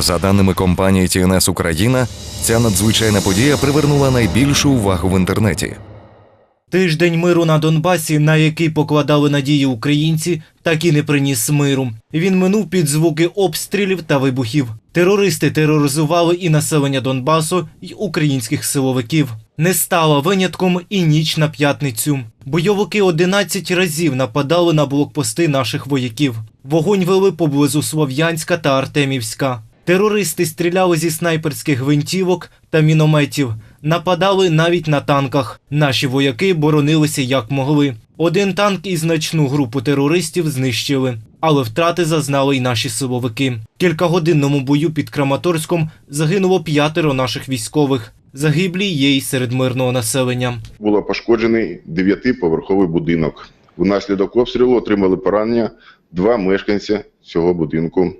За даними компанії TNS Україна, ця надзвичайна подія привернула найбільшу увагу в інтернеті. Тиждень миру на Донбасі, на який покладали надії українці, так і не приніс миру. Він минув під звуки обстрілів та вибухів. Терористи тероризували і населення Донбасу, і українських силовиків. Не стала винятком і ніч на п'ятницю. Бойовики 11 разів нападали на блокпости наших вояків. Вогонь вели поблизу Слов'янська та Артемівська. Терористи стріляли зі снайперських гвинтівок та мінометів, нападали навіть на танках. Наші вояки боронилися як могли. Один танк і значну групу терористів знищили, але втрати зазнали й наші силовики. Кількагодинному бою під Краматорськом загинуло п'ятеро наших військових. Загиблі є й серед мирного населення. було пошкоджений дев'ятиповерховий будинок. Внаслідок обстрілу отримали поранення два мешканці цього будинку.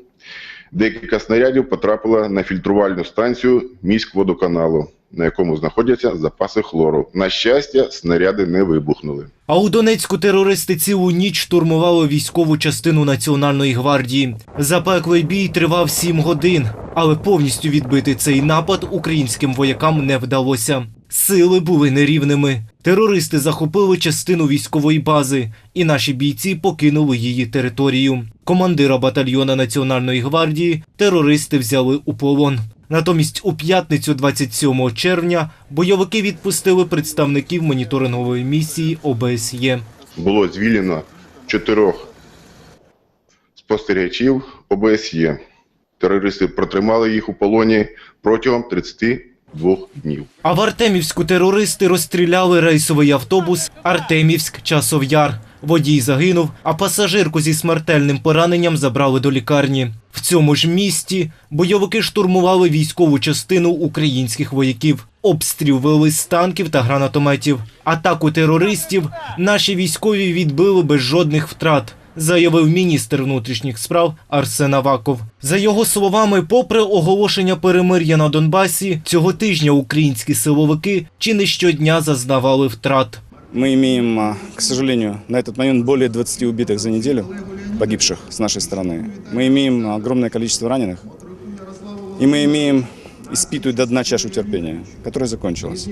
Декілька снарядів потрапило на фільтрувальну станцію міськводоканалу, на якому знаходяться запаси хлору. На щастя, снаряди не вибухнули. А у Донецьку терористи цілу ніч штурмували військову частину Національної гвардії. Запеклий бій тривав сім годин, але повністю відбити цей напад українським воякам не вдалося. Сили були нерівними. Терористи захопили частину військової бази, і наші бійці покинули її територію. Командира батальйона Національної гвардії терористи взяли у полон. Натомість у п'ятницю 27 червня бойовики відпустили представників моніторингової місії ОБСЄ. Було звільнено чотирьох спостерігачів ОБСЄ. Терористи протримали їх у полоні протягом 32 днів. А в Артемівську терористи розстріляли рейсовий автобус Артемівськ Часов Яр. Водій загинув, а пасажирку зі смертельним пораненням забрали до лікарні. В цьому ж місті бойовики штурмували військову частину українських вояків. Обстріл вели з танків та гранатометів. Атаку терористів наші військові відбили без жодних втрат Заявив міністр внутрішніх справ Арсен Аваков. За його словами, попри оголошення перемир'я на Донбасі, цього тижня українські силовики чи не щодня зазнавали втрат. Мы имеем, а, к сожалению, на этот момент более 20 убитых за неделю, погибших с нашей стороны. Мы имеем огромное количество раненых. И мы имеем испитую до дна чашу терпения, которая закончилась.